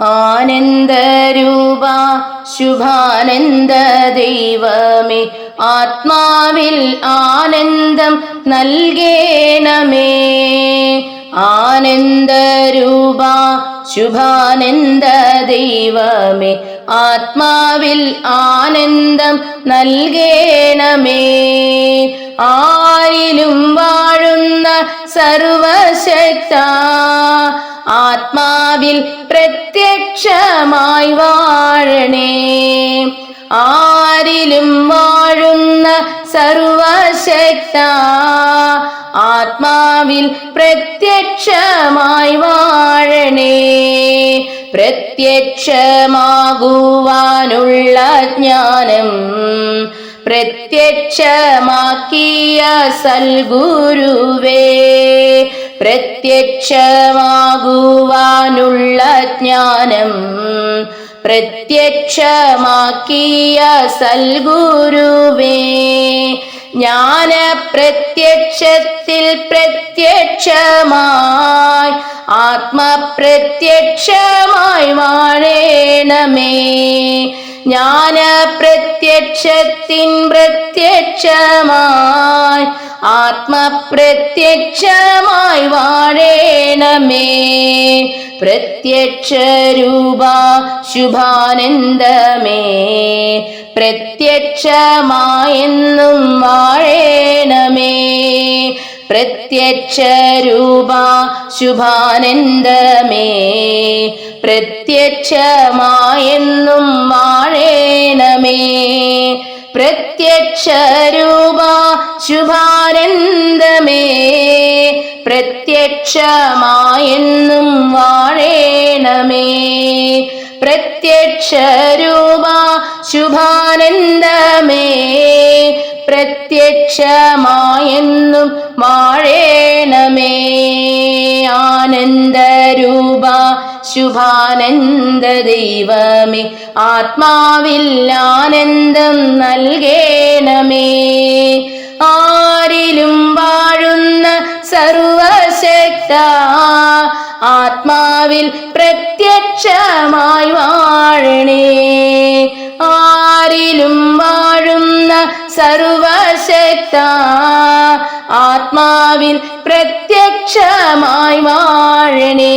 ആനന്ദരൂപ ശുഭാനന്ദ ദൈവമേ ആത്മാവിൽ ആനന്ദം നൽകേണമേ. ആനന്ദരൂപ ശുഭാനന്ദ ദൈവമേ ആത്മാവിൽ ആനന്ദം നൽകേണമേ. ആരിലും വാഴുന്ന സർവശക്ത. ആത്മാവിൽ പ്രത്യക്ഷമായി വാഴണേ. ആരിലും വാഴുന്ന സർവശക്ത. ആത്മാവിൽ പ്രത്യക്ഷമായി വാഴണേ. പ്രത്യക്ഷമാകുവാനുള്ള ജ്ഞാനം പ്രത്യക്ഷമാക്കിയ സൽഗുരുവേ പ്രത്യക്ഷമാകുവാനുള്ള ജ്ഞാനം പ്രത്യക്ഷമാക്കിയ സൽഗുരുവേ ജ്ഞാന പ്രത്യക്ഷത്തിൽ പ്രത്യക്ഷമായി ആത്മപ്രത്യക്ഷമായി വാഴേണമേ ജ്ഞാന പ്രത്യക്ഷത്തിൻ പ്രത്യക്ഷമായി ആത്മപ്രത്യക്ഷമായി വാഴേണമേ. പ്രത്യക്ഷ രൂപ ശുഭാനന്ദമേ. പ്രത്യക്ഷമായെന്നും വാഴേണമേ. പ്രത്യക്ഷ രൂപ ശുഭാനന്ദമേ. പ്രത്യക്ഷമായെന്നും വാഴേണമേ. പ്രത്യക്ഷരൂപ ശുഭാനന്ദമേ. പ്രത്യക്ഷമായെന്നും വാഴേണമേ. പ്രത്യക്ഷരൂപ ശുഭാനന്ദമേ. പ്രത്യക്ഷമായെന്നും വാഴേണമേ. ആനന്ദരൂപ ശുഭാനന്ദ ദൈവമേ. ആത്മാവിൽ ആനന്ദം നൽകേണമേ. ആരിലും വാഴുന്ന സർവശക്ത ആത്മാവിൽ പ്രത്യക്ഷമായി വാഴണേ. ആരിലും വാഴുന്ന സർവശക്ത ആത്മാവിൽ പ്രത്യക്ഷമായി വാഴണേ.